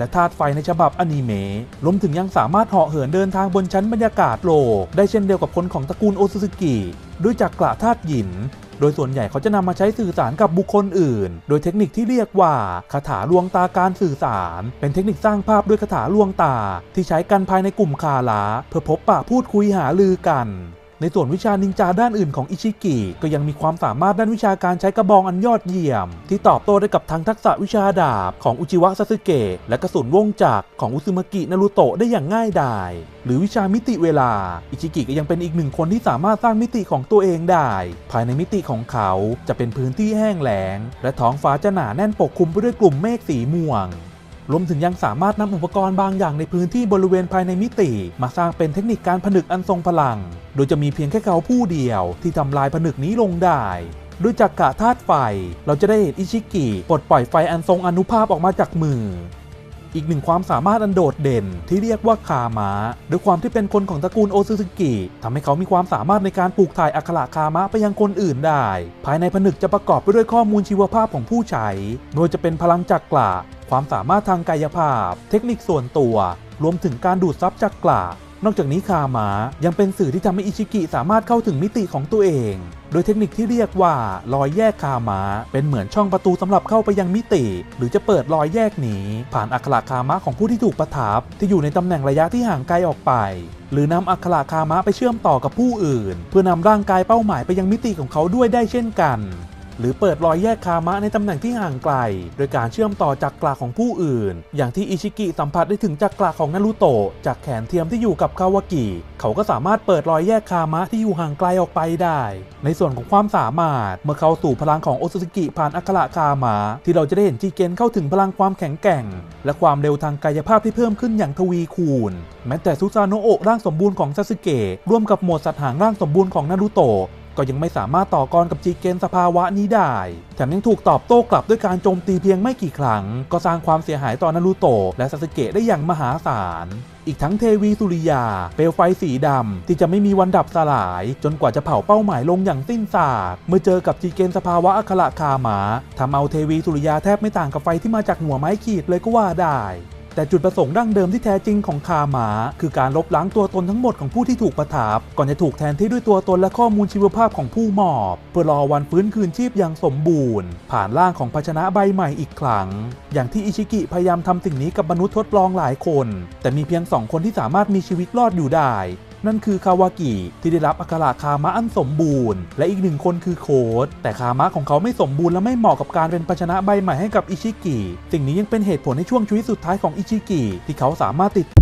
และธาตุไฟในฉบับอนิเมะรวมถึงยังสามารถเหาะเหินเดินทางบนชั้นบรรยากาศโลก ได้เช่นเดียวกับคนของตระกูลโอซุสกิด้วยจักรธาตุหยิน โดยส่วนใหญ่เขาจะนำมาใช้สื่อสารกับบุคคลอื่น โดยเทคนิคที่เรียกว่าคาถาลวงตาการสื่อสาร เป็นเทคนิคสร้างภาพด้วยคาถาลวงตา ที่ใช้กันภายในกลุ่มคาลาเพื่อพบปะพูดคุยหาลือกัน ในส่วนวิชานินจาด้านอื่นของอิชิกิก็ยังมีความสามารถด้านวิชาการใช้กระบองอันยอดเยี่ยม ที่ตอบโต้ได้กับทั้งทักษะวิชาดาบของอุจิวะซาสึเกะและกระสุนวงจักรของอุซึมากินารุโตะได้อย่างง่ายดายหรือวิชามิติเวลา อิชิกิก็ยังเป็นอีกหนึ่งคนที่สามารถสร้างมิติของตัวเองได้ ภายในมิติของเขาจะเป็นพื้นที่แห้งแล้ง และท้องฟ้าจะหนาแน่นปกคลุมไปด้วยกลุ่มเมฆสีม่วง รวมถึงยังสามารถนำอุปกรณ์บางอย่างในพื้นที่บริเวณภายในมิติ มาสร้างเป็นเทคนิคการผนึกอันทรงพลัง โดยจะมีเพียงแค่เขาผู้เดียว ที่ทำลายผนึกนี้ลงได้ด้วยจักกะธาตุไฟ เราจะได้เห็นอิชิกิปลดปล่อยไฟอันทรงอนุภาพออกมาจากมือ อีกหนึ่งความสามารถอันโดดเด่นที่เรียกว่าคามะด้วยความที่เป็นคนของตระกูลโอซึสึกิทำให้เขามีความสามารถในการปลูกถ่ายอัคระคามะไปยังคนอื่นได้ ภายในผนึกจะประกอบไปด้วยข้อมูลชีวภาพของผู้ใช้ไม่ว่าจะเป็นพลังจักระ ความสามารถทางกายภาพ เทคนิคส่วนตัว รวมถึงการดูดซับจักกระนอกจากนี้คามะยังเป็นสื่อที่ทำให้อิชิกิสามารถเข้าถึงมิติของตัวเอง โดยเทคนิคที่เรียกว่ารอยแยกคามะเป็นเหมือนช่องประตูสำหรับเข้าไปยังมิติ หรือจะเปิดรอยแยกนี้ ผ่านอัคระคามะของผู้ที่ถูกประทับ ที่อยู่ในตำแหน่งระยะที่ห่างไกลออกไป หรือนำอัคระคามะไปเชื่อมต่อกับผู้อื่น เพื่อนำร่างกายเป้าหมายไปยังมิติของเขาด้วยได้เช่นกัน หรือเปิดรอยแยกคามะในตำแหน่งที่ห่างไกล โดยการเชื่อมต่อจักระของผู้อื่น อย่างที่อิชิกิสัมผัสได้ถึงจักระของนารุโตะจากแขนเทียมที่อยู่กับคาวากิเขาก็สามารถเปิดรอยแยกคามะที่อยู่ห่างไกลออกไปได้ ในส่วนของความสามารถเมื่อเข้าสู่พลังของโอซุสกิผ่านอัคระคามะที่เราจะได้เห็นจีเกนเข้าถึงพลังความแข็งแกร่ง และความเร็วทางกายภาพที่เพิ่มขึ้นอย่างทวีคูณ แม้แต่ซุซาโนโอะร่างสมบูรณ์ของซาสึเกะร่วมกับหมดสัตว์หางร่างสมบูรณ์ของนารุโตะ ก็ยังไม่สามารถต่อกรกับจีเกนสภาวะนี้ได้ แถมยังถูกตอบโต้กลับด้วยการโจมตีเพียงไม่กี่ครั้ง ก็สร้างความเสียหายต่อนารูโตะและซาสึเกะได้อย่างมหาศาลอีกทั้งเทวีสุริยา เปลวไฟสีดำ ที่จะไม่มีวันดับสลาย จนกว่าจะเผาเป้าหมายลงอย่างสิ้นซาก เมื่อเจอกับจีเกนสภาวะอัคระคาหมาทำเอาเทวีสุริยาแทบไม่ต่างกับไฟที่มาจากหัวไม้ขีดเลยก็ว่าได้ แต่จุดประสงค์ดั้งเดิมที่แท้จริงของคาหมา คือการลบล้างตัวตนทั้งหมดของผู้ที่ถูกประทับก่อนจะถูกแทนที่ด้วยตัวตนและข้อมูลชีวภาพของผู้มอบ เพื่อรอวันฟื้นคืนชีพอย่างสมบูรณ์ ผ่านร่างของภาชนะใบใหม่อีกครั้ง อย่างที่อิชิกิพยายามทำสิ่งนี้กับมนุษย์ทดลองหลายคน แต่มีเพียงสองคนที่สามารถมีชีวิตรอดอยู่ได้ นั่นคือคาวากิที่ได้รับอัคระคามะอันสมบูรณ์ และอีกหนึ่งคนคือโคดแต่คามะของเขาไม่สมบูรณ์และไม่เหมาะกับการเป็นภาชนะใบใหม่ให้กับอิชิกิ สิ่งนี้ยังเป็นเหตุผลในช่วงชีวิตสุดท้ายของอิชิกิที่เขาสามารถติด